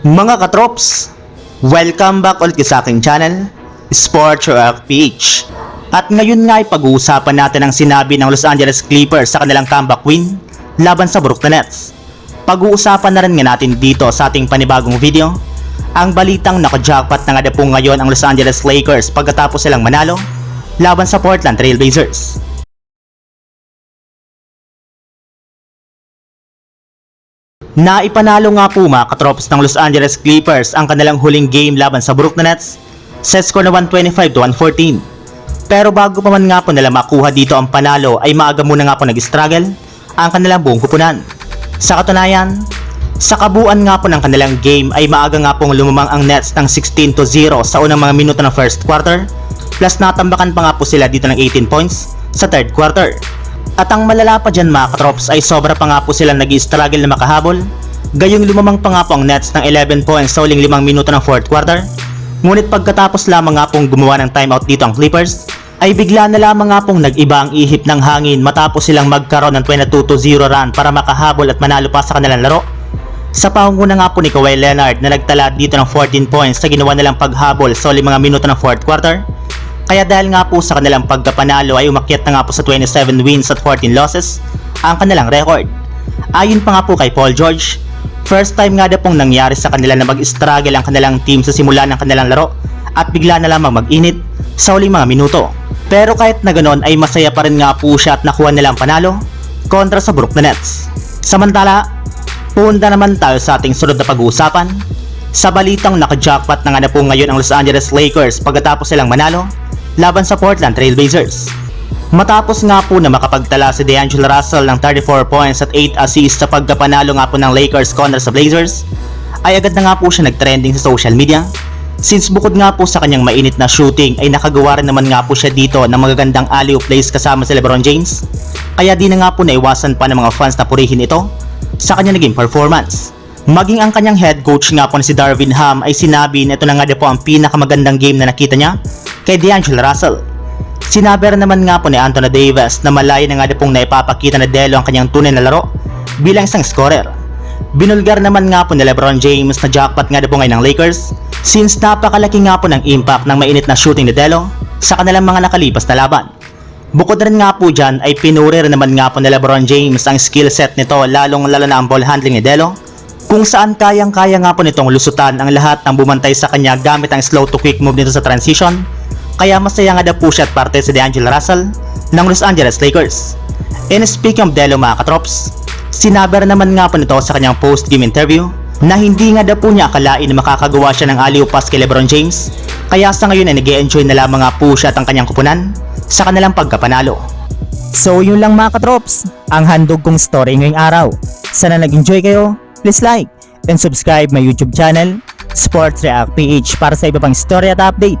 Mga katrops, welcome back ulit sa aking channel, Sports Rock PH. At ngayon nga ay pag-uusapan natin ang sinabi ng Los Angeles Clippers sa kanilang comeback win laban sa Brooklyn Nets. Pag-uusapan na rin nga natin dito sa ating panibagong video, ang balitang nakajackpot na nga po ngayon ang Los Angeles Lakers pagkatapos silang manalo laban sa Portland Trail Naipanalo nga po mga katrops ng Los Angeles Clippers ang kanilang huling game laban sa Brooklyn Nets sa score na 125 to 114. Pero bago pa man nga po nila makuha dito ang panalo ay maaga muna nga po nag-struggle ang kanilang buong kupunan. Sa katunayan, sa kabuuan nga po ng kanilang game ay maaga nga pong lumamang ang Nets ng 16 to 0 sa unang mga minuto ng first quarter plus natambakan pa nga po sila dito ng 18 points sa third quarter. At ang malala pa dyan mga katrops ay sobra pa nga po silang nag struggle na makahabol. Gayong lumamang pa nga po ang Nets ng 11 points sa uling 5 minuto ng fourth quarter. Ngunit pagkatapos lamang nga pong gumawa ng timeout dito ang Clippers, ay bigla na lamang nga pong nag-iba ang ihip ng hangin matapos silang magkaroon ng 22-0 run para makahabol at manalo pa sa kanilang laro. Sa pangunguna nga po ni Kawhi Leonard na nagtala dito ng 14 points sa ginawa nilang paghabol sa uling mga minuto ng fourth quarter, kaya dahil nga po sa kanilang pagkapanalo ay umakyat na nga po sa 27 wins at 14 losses ang kanilang record. Ayon pa nga po kay Paul George, first time nga daw pong nangyari sa kanila na mag-struggle ang kanilang team sa simula ng kanilang laro at bigla na lamang mag-init sa uling mga minuto. Pero kahit na ganoon ay masaya pa rin nga po siya at nakuha nilang panalo kontra sa Brooklyn Nets. Samantala, punta naman tayo sa ating sunod na pag-uusapan sa balitang naka-jackpot na nga na po ngayon ang Los Angeles Lakers pagkatapos silang manalo laban sa Portland Trail Blazers. Matapos nga po na makapagtala si D'Angelo Russell ng 34 points at 8 assists sa pagkapanalo nga po ng Lakers kontra sa Blazers, ay agad na nga po siya nag-trending sa social media. Since bukod nga po sa kanyang mainit na shooting ay nakagawa rin naman nga po siya dito ng magagandang alley-oop plays kasama si Lebron James, kaya di na nga po naiwasan pa ng mga fans na purihin ito sa kanyang naging performance. Maging ang kanyang head coach nga po na si Darvin Ham ay sinabi na ito na nga po ang pinakamagandang game na nakita niya kay D'Angelo Russell. Sinabi rin naman nga po ni Anthony Davis na malaya na nga din pong naipapakita na Delo ang kanyang tunay na laro bilang isang scorer. Binulgar naman nga po ni Lebron James na jackpot nga din po ngayon ng Lakers since napakalaki nga po ng impact ng mainit na shooting ni Delo sa kanilang mga nakalipas na laban. Bukod rin nga po dyan ay pinuri rin naman nga po ni Lebron James ang skill set nito lalong lalo na ang ball handling ni Delo kung saan kayang-kaya nga po nitong lusutan ang lahat ng bumantay sa kanya gamit ang slow to quick move nito sa transition kaya masaya nga daw po siya at parte si D'Angelo Russell ng Los Angeles Lakers. And speaking of Delo mga katrops, sinabi naman nga po nito sa kanyang post-game interview na hindi nga daw po niya akalain na makakagawa siya ng alley pass kay Lebron James kaya sa ngayon ay nag enjoy na lamang nga po siya at ang kanyang kupunan sa kanilang pagkapanalo. So yun lang mga katrops, ang handog kong story ngayong araw. Sana nag-enjoy kayo, please like and subscribe my YouTube channel, Sports React PH para sa iba pang story at update